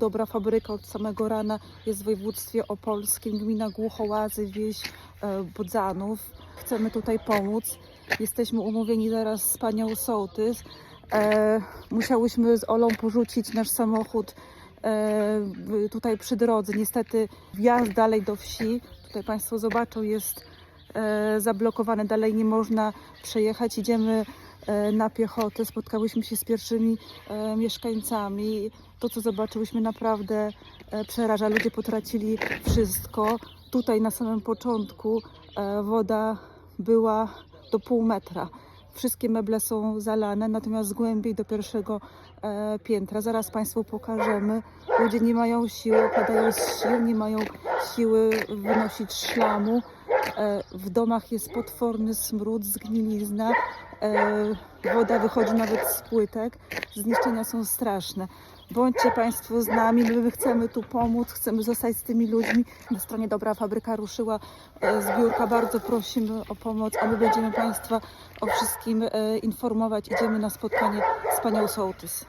Dobra fabryka od samego rana jest w województwie opolskim, gmina Głuchołazy, wieś e, Budzanów. Chcemy tutaj pomóc. Jesteśmy umówieni zaraz z panią Sołtys. E, musiałyśmy z Olą porzucić nasz samochód e, tutaj przy drodze. Niestety wjazd dalej do wsi, tutaj państwo zobaczą, jest e, zablokowany. Dalej nie można przejechać. Idziemy na piechotę. Spotkałyśmy się z pierwszymi e, mieszkańcami. To, co zobaczyłyśmy, naprawdę e, przeraża. Ludzie potracili wszystko. Tutaj na samym początku e, woda była do pół metra. Wszystkie meble są zalane, natomiast głębiej do pierwszego e, piętra. Zaraz Państwu pokażemy. Ludzie nie mają siły, padają z sił, nie mają siły wynosić szlamu. E, w domach jest potworny smród, zgnilizna. E, woda wychodzi nawet z płytek. Zniszczenia są straszne. Bądźcie Państwo z nami, my chcemy tu pomóc, chcemy zostać z tymi ludźmi. Na stronie Dobra Fabryka ruszyła e, zbiórka, bardzo prosimy o pomoc, a my będziemy Państwa o wszystkim informować. Idziemy na spotkanie z Panią Sołtys.